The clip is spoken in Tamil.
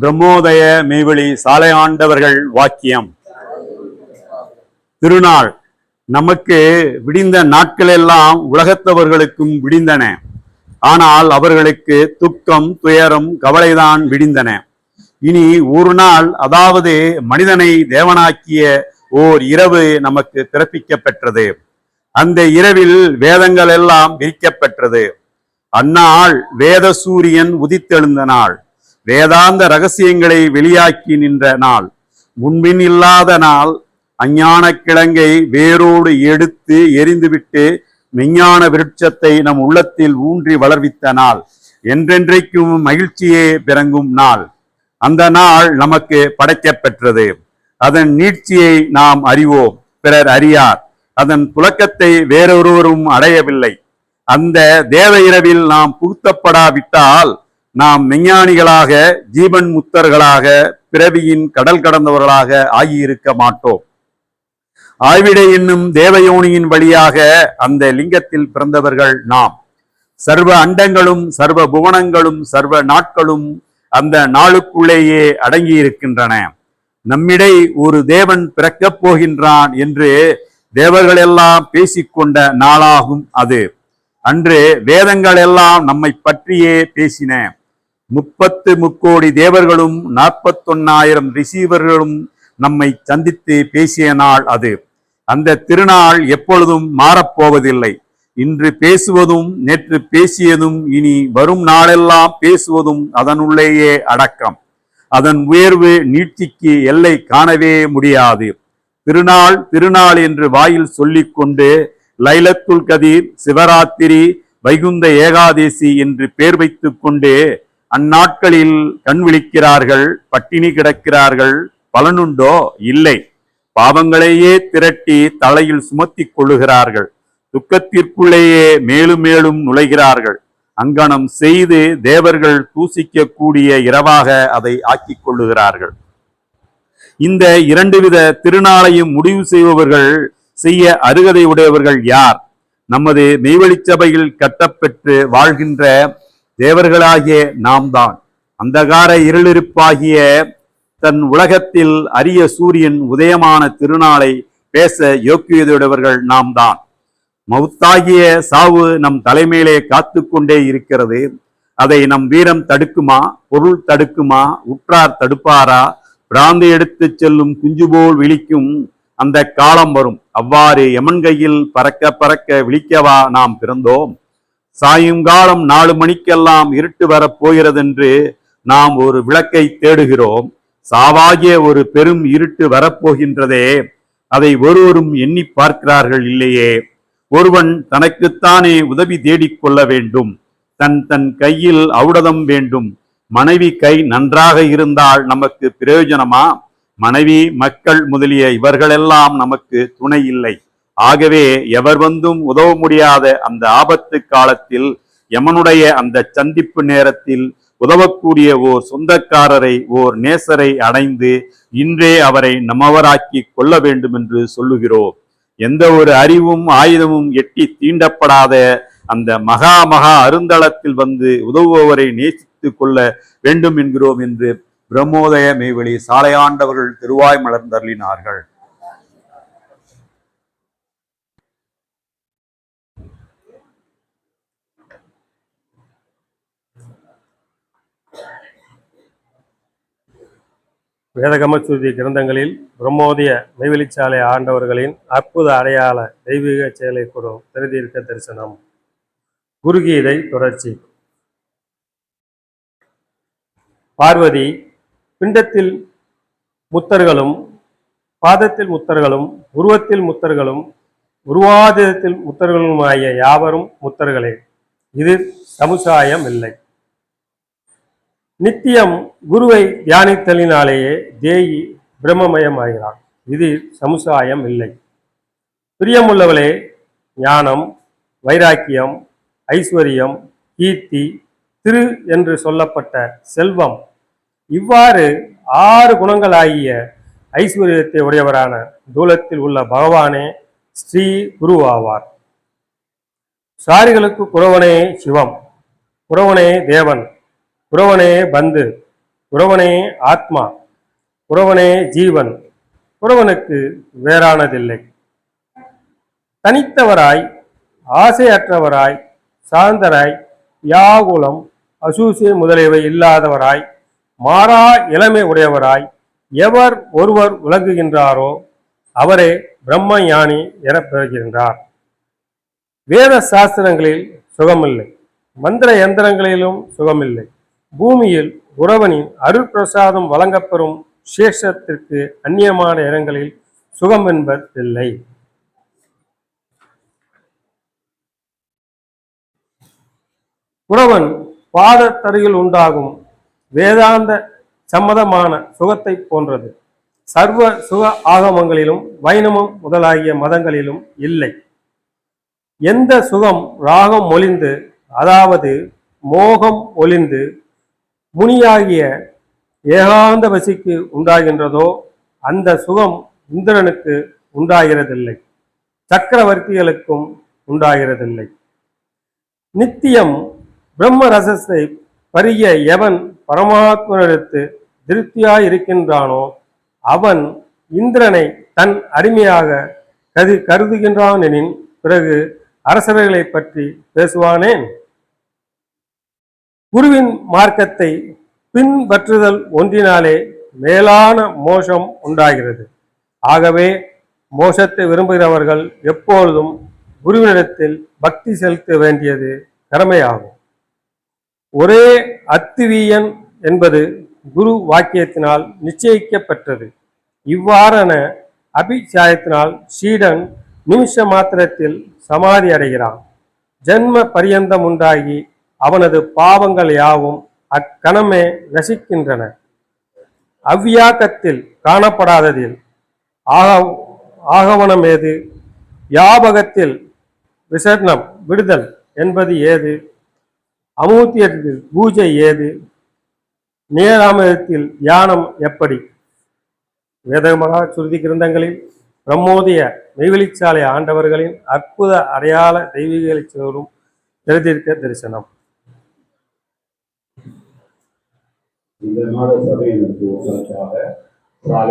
பிரம்மோதய மெய்வெளி சாலை ஆண்டவர்கள் வாக்கியம். திருநாள். நமக்கு விடிந்த நாட்கள் எல்லாம் உலகத்தவர்களுக்கும் விடிந்தன. ஆனால் அவர்களுக்கு துக்கம் துயரம் கவலைதான் விடிந்தன. இனி ஒரு நாள் அதாவது மனிதனை தேவனாக்கிய ஓர் இரவு நமக்கு பிறப்பிக்கப்பெற்றது. அந்த இரவில் வேதங்கள் எல்லாம் விரிக்கப்பெற்றது. அந்நாள் வேத சூரியன் உதித்தெழுந்த நாள். வேதாந்த ரகசியங்களை வெளியாக்கி நின்ற நாள். முன்பின் இல்லாத நாள் அஞ்ஞான கிழங்கை வேரோடு எடுத்து எரிந்துவிட்டு மெஞ்ஞான விருட்சத்தை நம் உள்ளத்தில் ஊன்றி வளர்வித்த நாள். என்றென்றைக்கும் மகிழ்ச்சியே பிறங்கும் நாள். அந்த நாள் நமக்கு படைக்கப்பெற்றது அதன் நீட்சியை நாம் அறிவோம். பிறர் அறியார். அதன் புழக்கத்தை வேறொருவரும் அடையவில்லை. அந்த தேவ இரவில் நாம் புகுத்தப்படாவிட்டால் நாம் மெஞ்ஞானிகளாக ஜீவன் முத்தர்களாக பிறவியின் கடல் கடந்தவர்களாக ஆகியிருக்க மாட்டோம். ஆய்விடை என்னும் தேவயோனியின் வழியாக அந்த லிங்கத்தில் பிறந்தவர்கள் நாம். சர்வ அண்டங்களும் சர்வ புவனங்களும் சர்வ நாட்களும் அந்த நாளுக்குள்ளேயே அடங்கி இருக்கின்றன நம்மிடை ஒரு தேவன் பிறக்கப் போகின்றான் என்று தேவர்களெல்லாம் பேசிக்கொண்ட நாளாகும் அது. அன்று வேதங்கள் எல்லாம் நம்மை பற்றியே பேசின. முப்பத்து முக்கோடி தேவர்களும் நாற்பத்தொன்னாயிரம் ரிசீவர்களும் நம்மை சந்தித்து பேசிய நாள் அது. அந்த திருநாள் எப்பொழுதும் மாறப்போவதில்லை. இன்று பேசுவதும் நேற்று பேசியதும் இனி வரும் நாளெல்லாம் பேசுவதும் அதனுள்ளேயே அடக்கம். அதன் உயர்வு நீட்சிக்கு எல்லை காணவே முடியாது. திருநாள் திருநாள் என்று வாயில் சொல்லிக்கொண்டு லைலத்துல் கதீர் சிவராத்திரி வைகுந்த ஏகாதேசி என்று பேர் வைத்து கொண்டு அந்நாட்களில் கண் விழிக்கிறார்கள் பட்டினி கிடக்கிறார்கள் பலனுண்டோ? இல்லை. பாவங்களையே திரட்டி தலையில் சுமத்தி கொள்ளுகிறார்கள். துக்கத்திற்குள்ளேயே மேலும் மேலும் நுழைகிறார்கள். அங்கனம் செய்து தேவர்கள் தூசிக்கக்கூடிய இரவாக அதை ஆக்கிக் கொள்ளுகிறார்கள். இந்த இரண்டு வித திருநாளையும் முடிவு செய்பவர்கள் செய்ய அருகதை உடையவர்கள் யார்? நமது மெய்வெளிச்சபையில் கட்டப்பெற்று வாழ்கின்ற தேவர்களாகிய நாம் தான் அந்தகார இருளிருப்பாகிய தன் உலகத்தில் அரிய சூரியன் உதயமான திருநாளை பேச யோக்கியதையுடையவர்கள் நாம் தான் மவுத்தாகிய சாவு நம் தலைமையிலே காத்து கொண்டே இருக்கிறது. அதை நம் வீரம் தடுக்குமா? பொருள் தடுக்குமா? உற்றார் தடுப்பாரா? பிராந்தி எடுத்து செல்லும் குஞ்சு போல் விழிக்கும் அந்த காலம் வரும். அவ்வாறு எமன் கையில் பறக்க பறக்க விழிக்கவா நாம் பிறந்தோம்? சாயங்காலம் நாலு மணிக்கெல்லாம் இருட்டு வரப் போகிறதென்று நாம் ஒரு விளக்கை தேடுகிறோம். சாவாகிய ஒரு பெரும் இருட்டு வரப்போகின்றதே அதை ஒருவரும் எண்ணி பார்க்கிறார்கள் இல்லையே. ஒருவன் தனக்குத்தானே உதவி தேடிக் கொள்ள வேண்டும். தன் தன் கையில் ஔடதம் வேண்டும். மனைவி கை நன்றாக இருந்தால் நமக்கு பிரயோஜனமா? மனைவி மக்கள் முதலிய இவர்களெல்லாம் நமக்கு துணை இல்லை. ஆகவே எவர் வந்தும் உதவ முடியாத அந்த ஆபத்து காலத்தில் யமனுடைய அந்த சந்திப்பு நேரத்தில் உதவக்கூடிய ஓர் சொந்தக்காரரை ஓர் நேசரை அடைந்து இன்றே அவரை நம்மவராக்கி கொள்ள வேண்டும் என்று சொல்லுகிறோம். எந்த ஒரு அறிவும் ஆயுதமும் எட்டி தீண்டப்படாத அந்த மகா மகா அருந்தளத்தில் வந்து உதவுபவரை நேசித்து கொள்ள வேண்டும் என்கிறோம் என்று பிரம்மோதய மெய்வெளி சாலையாண்டவர்கள் திருவாய் மலர்ந்தருளினார்கள் வேதகமஸ்துதி கிரந்தங்களில் பிரம்மோதய மெய்வெளிச்சாலை ஆண்டவர்களின் அற்புத அடையாள தெய்வீக செயலை கூறும் திருதீர்க்க தரிசனம். குருகீதை தொடர்ச்சி. பார்வதி பிண்டத்தில் முத்தர்களும் பாதத்தில் முத்தர்களும் உருவத்தில் முத்தர்களும் உருவாதத்தில் முத்தர்களுமாகிய யாவரும் முத்தர்களே. இது சமுசாயம் இல்லை நித்தியம் குருவை தியானித்தலினாலேயே தேயி பிரம்மமயமாகிறார் இது சமுசாயம் இல்லை. பிரியமுள்ளவளே ஞானம் வைராக்கியம் ஐஸ்வர்யம் கீர்த்தி திரு என்று சொல்லப்பட்ட செல்வம் இவ்வாறு ஆறு குணங்களாகிய ஐஸ்வர்யத்தை உடையவரான தூலத்தில் உள்ள பகவானே ஸ்ரீ குரு ஆவார். சாரிகளுக்கு குறவனே சிவம் குறவனே தேவன். குறவனே பந்து குறவனே ஆத்மா குறவனே ஜீவன் குறவனுக்கு வேறானதில்லை. தனித்தவராய் ஆசையற்றவராய் சாந்தராய் யாகுலம் அசூசே முதலியவை இல்லாதவராய் மாறா இளமை உடையவராய் எவர் ஒருவர் விளங்குகின்றாரோ அவரே பிரம்ம ஞானி என பெறுகின்றார் வேத சாஸ்திரங்களில் சுகமில்லை. மந்திர யந்திரங்களிலும் சுகமில்லை. பூமியில் உறவனின் அருட்பிரசாதம் வழங்கப்பெறும் சேஷத்திற்கு அந்நியமான இடங்களில் சுகம் என்பதில்லை. உறவன் பாதத்தருகில் உண்டாகும் வேதாந்த சம்மதமான சுகத்தை போன்றது. சர்வ சுக ஆகமங்களிலும் வைணவம் முதலாகிய மதங்களிலும் இல்லை. எந்த சுகம் ராகம் ஒளிந்து அதாவது மோகம் ஒளிந்து முனியாகிய ஏகாந்த வசிக்கு உண்டாகின்றதோ அந்த சுகம் இந்திரனுக்கு உண்டாகிறதில்லை. சக்கரவர்த்திகளுக்கும் உண்டாகிறதில்லை. நித்தியம் பிரம்ம ரசத்தை பருகிய எவன் பரமாத்மனிடத்து திருப்தியாய் இருக்கின்றானோ அவன் இந்திரனை தன் அடிமையாக கரு கருதுகின்றான் எனின் பிறகு அரசர்களை பற்றி பேசுவானேன்? குருவின் மார்க்கத்தை பின்பற்றுதல் ஒன்றினாலே மேலான மோசம் உண்டாகிறது. ஆகவே மோசத்தை விரும்புகிறவர்கள் எப்பொழுதும் குருவினிடத்தில் பக்தி செலுத்த வேண்டியது கடமையாகும். ஒரே அத்துவியன் என்பது குரு வாக்கியத்தினால் நிச்சயிக்கப்பட்டது இவ்வாறான அபிச்சாயத்தினால் சீடன் நிமிஷ மாத்திரத்தில் சமாதி அடைகிறான். ஜென்ம பரியந்தம் உண்டாகி அவனது பாவங்கள் யாவும் அக்கணமே நசிக்கின்றன அவ்வியாக்கத்தில் காணப்படாததில் ஆக ஆகவனம் ஏது யாபகத்தில் விசர்ணம் விடுதல் என்பது ஏது? அமூத்தியத்தில் பூஜை ஏது? நேராமதத்தில் தியானம் எப்படி? வேதமகா சுருதி கிரந்தங்களில் பிரம்மோதய மெய்வெளிச்சாலை ஆண்டவர்களின் அற்புத அடையாள தெய்வீக சோறும் தெரிந்திருக்க தரிசனம். இந்த நாடு சபையினருக்கு உங்களுக்காக